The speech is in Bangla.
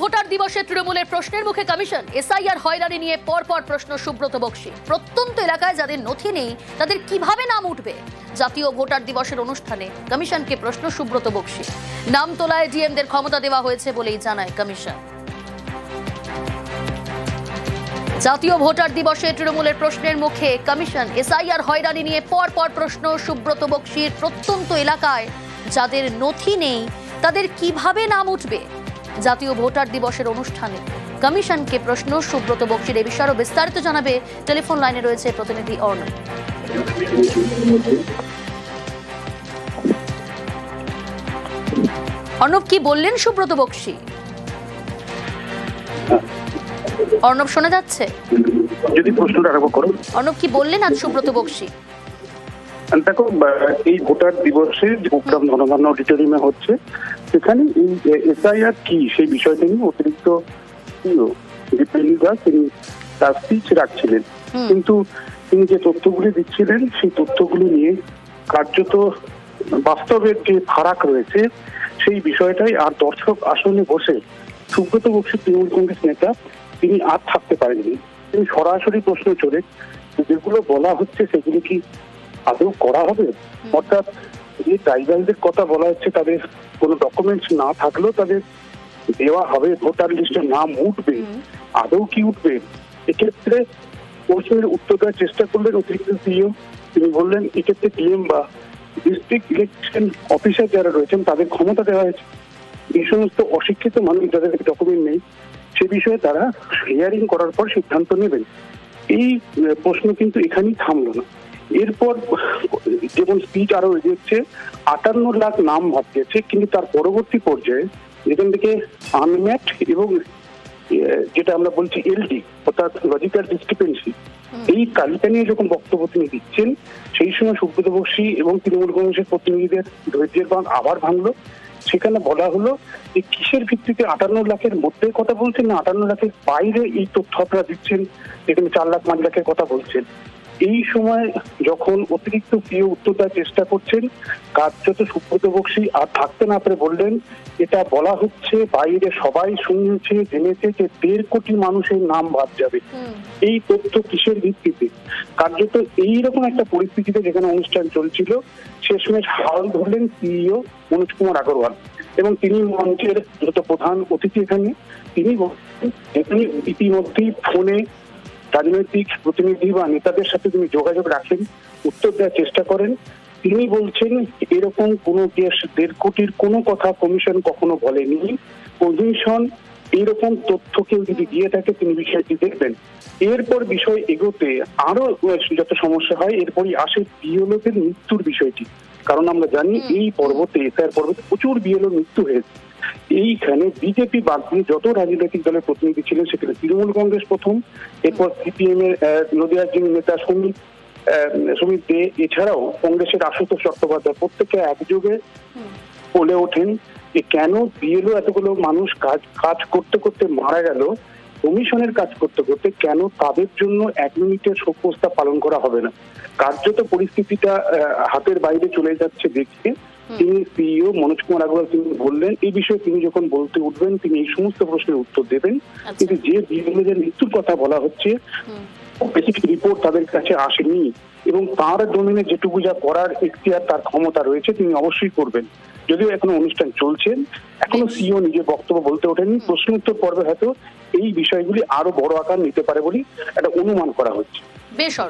ভোটার দিবসে তৃণমূলের প্রশ্নের মুখে কমিশন। এসআইআর হয়রানি নিয়ে পরপর প্রশ্ন সুব্রত বক্সি। প্রত্যন্ত এলাকায় যাদের নথি নেই, তাদের কীভাবে নাম উঠবে? জাতীয় ভোটার দিবসের অনুষ্ঠানে কমিশনকে প্রশ্ন সুব্রত বক্সি। নাম তোলায় ডিএমদের ক্ষমতা দেওয়া হয়েছে বলেই জানায় কমিশন। জাতীয় ভোটার দিবসে তৃণমূলের প্রশ্নের মুখে কমিশন। এসআইআর হয়রানি নিয়ে পরপর প্রশ্ন সুব্রত বক্সির প্রত্যন্ত এলাকায় যাদের নথি নেই, তাদের কীভাবে নাম উঠবে? জাতীয় ভোটার দিবসের অনুষ্ঠানে। কমিশনকে প্রশ্ন সুব্রত বক্সির এ বিষয়ে বিস্তারিত জানাবে টেলিফোন লাইনে রয়েছে প্রতিনিধি অর্ণব। অর্ণব কি বললেন সুব্রত বক্সি? অর্ণব শোনা যাচ্ছে? যদি প্রশ্নটা আরম্ভ করো। অর্ণব কি বললেন আজ সুব্রত বক্সি? দেখো এই ভোটার দিবসে যে প্রোগ্রাম ধনধান্য অডিটোরিয়ামে হচ্ছে সেখানে এই এসআইআর কি? সেই বিষয়টা নিয়ে অতিরিক্ত দীপেন্দু দাস তিনি তার স্পিচ রাখছিলেন। কিন্তু তিনি যে তথ্যগুলি দিচ্ছিলেন সেই তথ্যগুলি নিয়ে কার্যত বাস্তবের যে ফারাক রয়েছে। সেই বিষয়টাই আর দর্শক আসনে বসে সুব্রত বক্সী তৃণমূল কংগ্রেস নেতা তিনি আর থাকতে পারেননি। তিনি সরাসরি প্রশ্ন চলে যেগুলো বলা হচ্ছে সেগুলো কি আদৌ করা হবে? অর্থাৎ যে ট্রাইবালদের কথা বলা হচ্ছে তাদের কোনো ডকুমেন্টস না থাকলেও তাদের দেওয়া হবে ভোটার লিস্টে নাম উঠবে। আদৌ কি উঠবে? এক্ষেত্রে প্রশ্নের উত্তর দেওয়ার চেষ্টা করলেন অতিরিক্ত সিইও তিনি বললেন এক্ষেত্রে ডিএম বা ডিস্ট্রিক্ট ইলেকশন অফিসার যারা রয়েছেন তাদের ক্ষমতা দেওয়া হয়েছে। এই সমস্ত অশিক্ষিত মানুষ যাদের ডকুমেন্ট নেই সে বিষয়ে তারা হিয়ারিং করার পর সিদ্ধান্ত নেবেন। এই প্রশ্ন কিন্তু এখানেই থামলো না। এরপর যেমন স্পিচ আরও এগিয়েছে আটান্ন লাখ নাম ভাবতেছে কিন্তু তার পরবর্তী পর্যায়ে যেখান থেকে আনম্যাট এবং যেটা আমরা বলছি এলডি অর্থাৎ লজিক্যাল ডিসক্রিপেন্সি এই তালিকা নিয়ে যখন বক্তব্য তিনি দিচ্ছেন সেই সময় সুব্রত বক্সী এবং তৃণমূল কংগ্রেসের প্রতিনিধিদের ধৈর্যের বাঁধ আবার ভাঙলো। সেখানে বলা হলো যে কিসের ভিত্তিতে আটান্ন লাখের মধ্যে কথা বলছেন না আটান্ন লাখের বাইরে এই তথ্য আপনারা দিচ্ছেন? এখানে চার লাখ পাঁচ লাখের কথা বলছেন। এই সময় যখন অতিরিক্ত প্রিয় উত্তর দেওয়ার চেষ্টা করছেন কার্যত সুব্রত বক্সী আর থাকতে না পেরে বললেন এটা বলা হচ্ছে বাইরে সবাই শুনেছে জেনেছে যে দেড় কোটি মানুষের নাম বাদ যাবে। এই তথ্য কিসের ভিত্তিতে? কার্যত এইরকম একটা পরিস্থিতিতে যেখানে অনুষ্ঠান চলছিল শেষমেশ হাল ধরলেন সিইও মনোজ কুমার আগরওয়াল এবং তিনি মঞ্চের যত প্রধান অতিথি এখানে তিনি ইতিমধ্যেই ফোনে রাজনৈতিক প্রতিনিধি বা নেতাদের সাথে তিনি যোগাযোগ রাখেন উত্তর দেওয়ার চেষ্টা করেন। তিনি বলছেন এরকম কোনো কেস দেড় কোটির কোনো কথা কমিশন কখনো বলেনি। কমিশন এইরকম তথ্য কেউ যদি দিয়ে থাকে তিনি বিষয়টি দেখবেন। এরপর বিষয় এগোতে আরও যত সমস্যা হয় এরপরই আসে বিএলওদের মৃত্যুর বিষয়টি। কারণ আমরা জানি এই পর্বতে এসআর পর্বতে প্রচুর বিএলও মৃত্যু হয়েছে। এইখানে বিজেপি বাদ দিয়ে যত রাজনৈতিক দলের প্রতিনিধি ছিলেন সেখানে তৃণমূল কংগ্রেস প্রথম এরপর সিপিএম এর নদিয়ার যিনি নেতা সমীর আহ, সমীর দে এছাড়াও কংগ্রেসের আশুতোষ চট্টোপাধ্যায় প্রত্যেকে একযোগে বলে ওঠেন যে কেন বিএলও এতগুলো মানুষ কাজ কাজ করতে করতে মারা গেল কমিশনের কাজ করতে করতে কেন তাদের জন্য এক মিনিটের শোক প্রস্তাব পালন করা হবে না? কার্যত পরিস্থিতিটা হাতের বাইরে চলে যাচ্ছে দেখে তিনি সিইও মনোজ কুমার আগরওয়াল তিনি বললেন এই বিষয়ে তিনি যখন বলতে উঠবেন তিনি এই সমস্ত প্রশ্নের উত্তর দেবেন। আচ্ছা। কিন্তু যে বিএলওদের মৃত্যুর কথা বলা হচ্ছে রিপোর্ট তাদের কাছে আসেনি। এবং তার ডোমেনে যেটুকু যা করার এখতিয়ার তার ক্ষমতা রয়েছে তিনি অবশ্যই করবেন। যদিও এখনও অনুষ্ঠান চলছে। এখনও সিও নিজের বক্তব্য বলতে ওঠেনি প্রশ্ন উত্তর পর্বে হয়তো এই বিষয়গুলি আরও বড় আকার নিতে পারে বলে একটা অনুমান করা হচ্ছে। বেশ